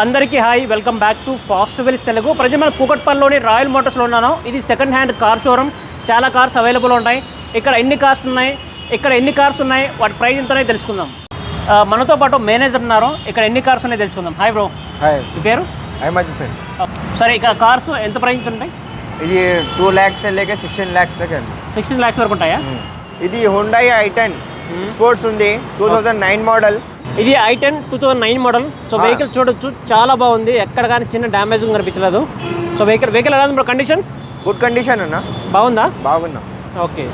అందరికీ hi welcome back to fast wheels Telugu. Present మన కూకట్పల్లిలోని రాయల్ మోటార్స్లో ఉన్నాను. ఇది సెకండ్ హ్యాండ్ కార్ షోరూమ్ చాలా కార్స్ అవైలబుల్ ఉంటాయి. ఇక్కడ ఎన్ని కార్స్ ఉన్నాయి? ఇక్కడ ఎన్ని కార్స్ ఉన్నాయి? వాటి ప్రైస్ ఎంతనే తెలుసుకుందాం. మనతో పాటు మేనేజర్ ఉన్నారు. ఇక్కడ ఎన్ని కార్స్ ఉన్నాయి తెలుసుకుందాం. హాయ్ బ్రో హాయ్ మీ పేరు? అహ్మద్ హుసేన్ సరే ఇక్కడ కార్స్ ఎంత ప్రైస్ ఉంటాయి? ఇది టూ ల్యాక్స్ లేకే సిక్స్టీన్ ల్యాక్స్ ఉంది. సిక్స్టీన్ ల్యాక్స్ వరకు ఉంటాయా? ఇది హుండాయి ఐ టెన్ స్పోర్ట్స్ ఉంది. టూ థౌజండ్ నైన్ మోడల్ ఇది i ten two thousand nine model. So vehicle చూడొచ్చు. చాలా బాగుంది. ఎక్కడ కానీ చిన్న డ్యామేజ్ కనిపించలేదు. సో వెహికల్ వెహికల్ ఎలా ఉంది బ్రో కండిషన్ గుడ్ కండిషన్ అన్న. బాగుందా? బాగున్నా ఓకే.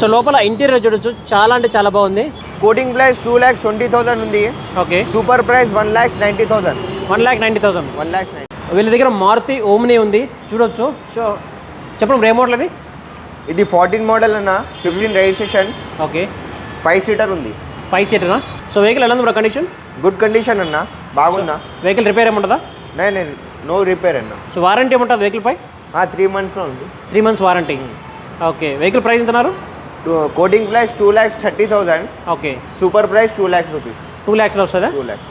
సో లోపల ఇంటీరియర్ చూడొచ్చు. చాలా అంటే చాలా బాగుంది. Quoting price two lakhs twenty thousand ఉంది. Okay. Super price one lakhs ninety thousand one lakh ninety thousand one lakhs ninety వీళ్ళ దగ్గర మారుతి ఓమ్ని ఉంది. చూడొచ్చు. సో చెప్పండి రే మోడల్ ఇది? ఇది ఫార్టీన్ మోడల్ అన్న. Fifteen registration okay. Five seater ఉంది. ఫైవ్ సీటర్నా సో వెహికల్ ఎలా ఉంది బ్రో కండిషన్ గుడ్ కండిషన్ అన్న. బాగున్నా వెహికల్ రిపేర్ ఏముంటుందా నేను నో రిపేర్ అన్న. సో వారంటీ ఏముంటుంది వెహికల్ పై? త్రీ మంత్స్లో ఉంది. Three months warranty okay vehicle price ఎంతన్నారు? Quoting price two lakhs thirty thousand okay super price two lakhs rupees two ల్యాక్స్లో వస్తుందా? Two lakhs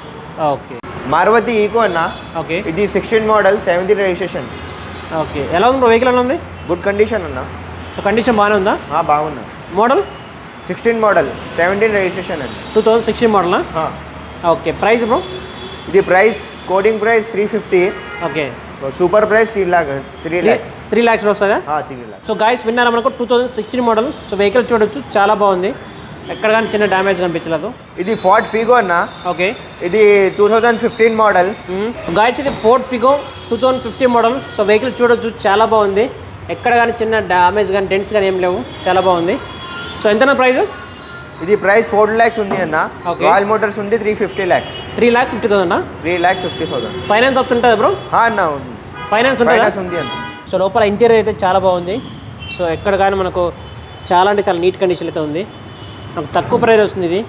okay Maruti Eeco అన్న. Okay ఇది sixteen model seventy registration okay ఎలా ఉంది vehicle ఎలా ఉంది? Good condition అన్న. So condition బాగానే ఉందా? బాగున్నా model sixteen model seventeen registration అండి టూ థౌజండ్ సిక్స్టీన్ మోడలా. ఓకే ప్రైస్ బ్రో ఇది price quoting price three fifty okay super price three lakh three lakhs three ల్యాక్స్లో వస్తుందా? త్రీ ల్యాక్స్ సో గాయస్ విన్నారా మనకు two thousand sixteen model so vehicle చూడొచ్చు చాలా బాగుంది. ఎక్కడ కానీ చిన్న డ్యామేజ్ కనిపించలేదు. ఇది ఫార్ట్ ఫీగో అన్న. ఓకే ఇది two thousand fifteen model guys ఇది Ford Figo two thousand fifteen model so vehicle చూడొచ్చు చాలా బాగుంది. ఎక్కడ కానీ చిన్న డ్యామేజ్ కానీ డెంట్స్ కానీ ఏం లేవు చాలా బాగుంది. సో ఎంతనా ప్రైస్ ఇది ప్రైస్ ఫోర్ ల్యాక్స్ ఉంది అన్న. రాయల్ మోటార్స్ ఉంది three fifty lakhs three lakhs fifty thousand three lakhs fifty thousand finance option ఉంటుంది బ్రో అన్న ఉంది. ఫైనాన్స్ ఉంటుందా? ఫైనాన్స్ ఉంది అన్న. సో లోపల ఇంటీరియర్ అయితే చాలా బాగుంది. సో ఎక్కడ కానీ మనకు చాలా అంటే చాలా నీట్ కండిషన్ అయితే ఉంది. తక్కువ ప్రైస్ వస్తుంది ఇది.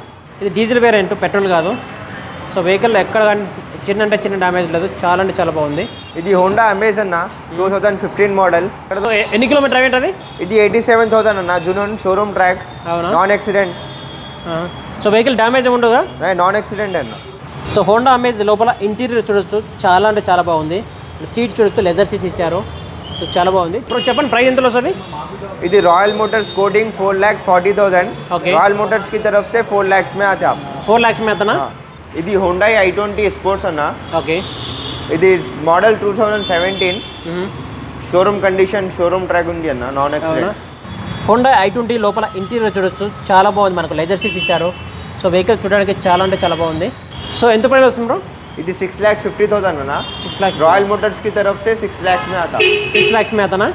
ఇది డీజిల్ వేరియంట్ పెట్రోల్ కాదు. సో వెహికల్ ఎక్కడ కానీ చిన్న అంటే చిన్న డ్యామేజ్ లేదు చాలా అంటే చాలా బాగుంది ఇది హోండా అమేజ్ అన్న two thousand fifteen model so ఎ- ఎన్ని కిలోమీటర్ డ్రైవ్ అది ఇది ఎయిటీ సెవెన్ థౌసండ్ అన్న జునూన్ షోరూమ్ ట్రాక్ అవునా నాన్ యాక్సిడెంట్ ఆ. సో వెహికల్ డ్యామేజ్ ఏమి ఉండదా నాన్ యాక్సిడెంట్ అన్న సో హోండా అమేజ్ లోపల ఇంటీరియర్ చూడొచ్చు చాలా అంటే చాలా బాగుంది సీట్ చూడొచ్చు లెదర్ సీట్స్ ఇచ్చారు సో చాలా బాగుంది ఇప్పుడు చెప్పండి ప్రైస్ ఎంతలో వస్తుంది ఇది Royal Motors coding four lakhs forty thousand Okay. Royal Motors की तरफ से फोर लैक्स में आते आप ఫోర్ ల్యాక్స్ మీద हाँ. ఇది హోండా ఐ ట్వంటీ స్పోర్ట్స్ అన్న. ఓకే. ఇది model two thousand seventeen showroom condition showroom track ఉంది అన్న non X Honda i twenty లోపల ఇంటీరియర్ చూడొచ్చు చాలా బాగుంది మనకు లెజర్ సీస్ ఇచ్చారు. సో వెహికల్ చూడడానికి చాలా అంటే చాలా బాగుంది. సో ఎంత ప్రైస్ వస్తుంది బ్రో? ఇది సిక్స్ ల్యాక్స్ ఫిఫ్టీ థౌసండ్ అన్న. సిక్స్ ల్యాక్స్ రాయల్ మోటార్స్కి తరఫ్ సిక్స్ ల్యాక్స్ మేత సిక్స్ ల్యాక్స్ మేతనా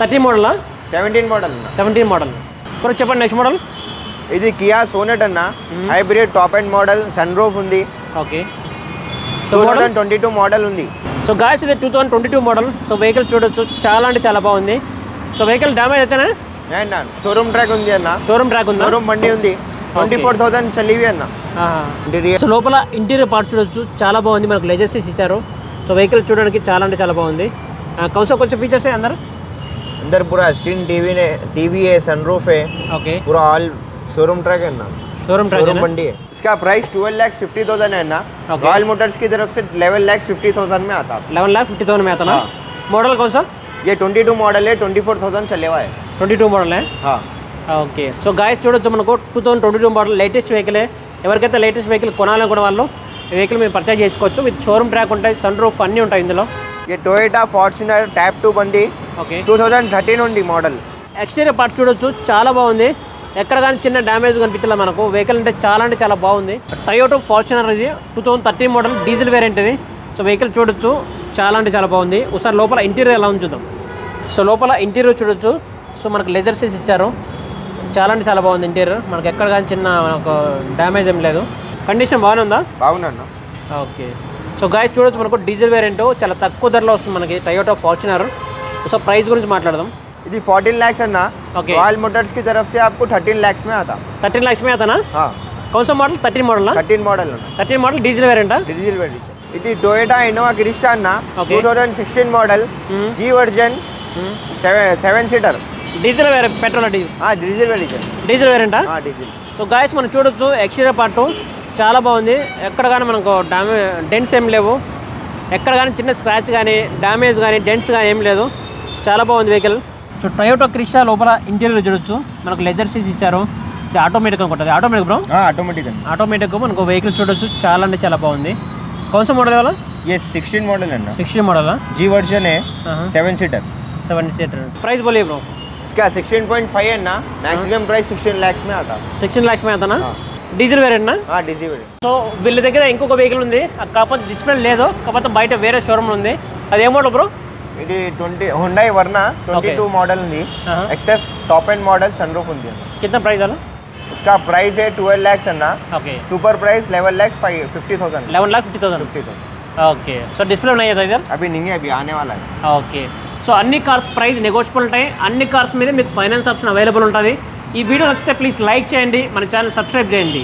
thirty మోడలా seventeen model seventeen model bro చెప్పండి నెక్స్ట్ మోడల్ ఇది కియా సోనెట్ అన్న hybrid top and model sun roof ఉంది okay so two model thousand twenty two model ఉంది సో గాయస్ ఇది two thousand twenty two model so vehicle చూడొచ్చు చాలా అంటే చాలా బాగుంది సో వెహికల్ డ్యామేజ్ వచ్చానా అండ్ షోరూమ్ ట్రాక్ ఉంది అన్న షోరూమ్ ట్రాక్ ఉందా షోరూమ్ బండి ఉంది ట్వంటీ ఫోర్ థౌసండ్ చలివి అన్న ఆహా. ఇంటీరియర్ సో లోపల ఇంటీరియర్ పార్ట్ చూడొచ్చు చాలా బాగుంది మనకు లెజర్ సీట్స్ ఇచ్చారు సో వెహికల్ చూడడానికి చాలా అంటే చాలా బాగుంది కౌసో కొంచెం ఫీచర్స్ అందరు अंदर पूरा स्क्रीन टीवी ने टीवी है सनरूफ है ఓకే पूरा ऑल शोरूम ट्रैक है ना షోరూమ్ ట్రాక్ शोरूम बंडी है इसका price twelve lakhs fifty thousand है ना Okay. रॉयल मोटर्स की तरफ से लेवन लैक्स फिफ्टी थाउजेंड में आता है లెవెన్ ల్యాక్ ఫిఫ్టీ థౌసండ్ మేతనా हाँ. మోడల్ కౌసా ये ट्वेंटी टू मॉडल है ट्वेंटी फोर थाउजेंड चले हुआ है ట్వంటీ టూ మోడలే हाँ ఓకే సో గాయస్ చూడొచ్చు మనకు two thousand twenty two model latest వెహికలే ఎవరికైతే లేటెస్ట్ వెహికల్ కొనాలనుకున్న వాళ్ళు ఈ వెహికల్ మీరు పర్చేజ్ చేసుకోవచ్చు విత్ షోరూమ్ ట్రాక్ ఉంటాయి సన్ రూఫ్ అన్నీ ఉంటాయి ఇందులో ये टोयोटा फॉर्च्यूनर टैप टू बंदी ఓకే टू थाउजेंड थर्टीन उंडी मॉडल ఎక్స్టీరియర్ పార్ట్ చూడొచ్చు చాలా బాగుంది ఎక్కడ కానీ చిన్న డ్యామేజ్ కనిపించలేదు మనకు. వెహికల్ అంటే చాలా అంటే చాలా బాగుంది. టయోటో ఫార్చునర్ ఇది. Two thousand thirteen model diesel variant ఇది. సో వెహికల్ చూడొచ్చు. చాలా అంటే చాలా బాగుంది. ఒకసారి లోపల ఇంటీరియర్ ఎలా ఉంది చూద్దాం. సో లోపల ఇంటీరియర్ చూడొచ్చు. సో మనకు లెజర్ సీట్స్ ఇచ్చారు. చాలా అంటే చాలా బాగుంది ఇంటీరియర్ మనకు ఎక్కడ కానీ చిన్న మనకు డ్యామేజ్ ఏం లేదు. కండిషన్ బాగానే ఉందా? బాగున్నా ఓకే సో గాయస్ చూడొచ్చు మనకు డీజిల్ వేరియంట్ చాలా తక్కువ ధరలో వస్తుంది మనకి టయోటా ఫార్చునర్ సో ప్రైస్ గురించి మాట్లాడదాం. ఇది फोर्टीन लैक्स है ना Okay. रॉयल मोटर्स की तरफ से आपको थर्टीन लैक्स में आता థర్టీన్ ల్యాక్స్ మీద అతనా हाँ counsel model thirteen model thirteen model है thirteen model diesel వేరియంటా diesel version ఇది టొయోటా ఇన్నోవా క్రిస్టా అన్న Okay. Two thousand sixteen model Hmm. G version seven seven seater diesel వేరే petrol diesel diesel version diesel వేరియంటా diesel so guys మనం చూడొచ్చు exterior part చాలా బాగుంది ఎక్కడ కానీ మనకు డామే డెంట్స్ ఏం లేవు ఎక్కడ కానీ చిన్న స్క్రాచ్ కానీ డ్యామేజ్ కానీ డెంట్స్ కానీ ఏం లేదు చాలా బాగుంది వెహికల్ సో టయోటో క్రిస్టా లోపల ఇంటీరియర్ చూడొచ్చు మనకు లెజర్ సీస్ ఇచ్చారు ఇది ఆటోమేటిక్ అనుకుంటుంది ఆటోమేటిక్ బ్రో ఆటోమేటిక్ అండి ఆటోమేటిక్ మనకు వెహికల్ చూడొచ్చు చాలా అంటే చాలా బాగుంది కౌన్సల్ మోడల్ వల్ల ये सिक्सटीन मॉडल है ना సిక్స్టీ మోడల్ जी वर्जन है seven seater seven seater price बोलिए బ్రో इसका सिक्सटीन पॉइंट फाइव है ना मैक्सिमम प्राइस सिक्सटीन लैक्स में आता సిక్స్టీన్ ల్యాక్స్ మీద ఎంతనా డీజిల్ వేరియంట్నా हाँ डीजी సో వీళ్ళ దగ్గర ఇంకొక వెహికల్ ఉంది అది కాకపోతే డిస్ప్లే లేదు కాకపోతే బయట వేరే షోరూమ్ ఉంది అది ఏ మోడల్ బ్రో ఇది twenty Hyundai Verna twenty Okay. Two model ఉంది Uh-huh. Except top and model sun roof ఉంది కింద ప్రైస్ అలా इसका प्राइस है ट्वेल्व लैक्स है ना okay super price eleven lakhs five fifty thousand eleven lakh fifty thousand fifty thousand okay so display ఉన్నాయి కదా ఇద్దరు अभी नहीं है अभी आने वाला है ఓకే సో అన్ని కార్స్ ప్రైస్ నెగోషియబుల్ ఉంటాయి అన్ని కార్స్ మీద మీకు ఫైనాన్స్ ఆప్షన్ అవైలబుల్ ఉంటుంది ఈ వీడియో నచ్చితే ప్లీజ్ లైక్ చేయండి మన ఛానల్ సబ్స్క్రైబ్ చేయండి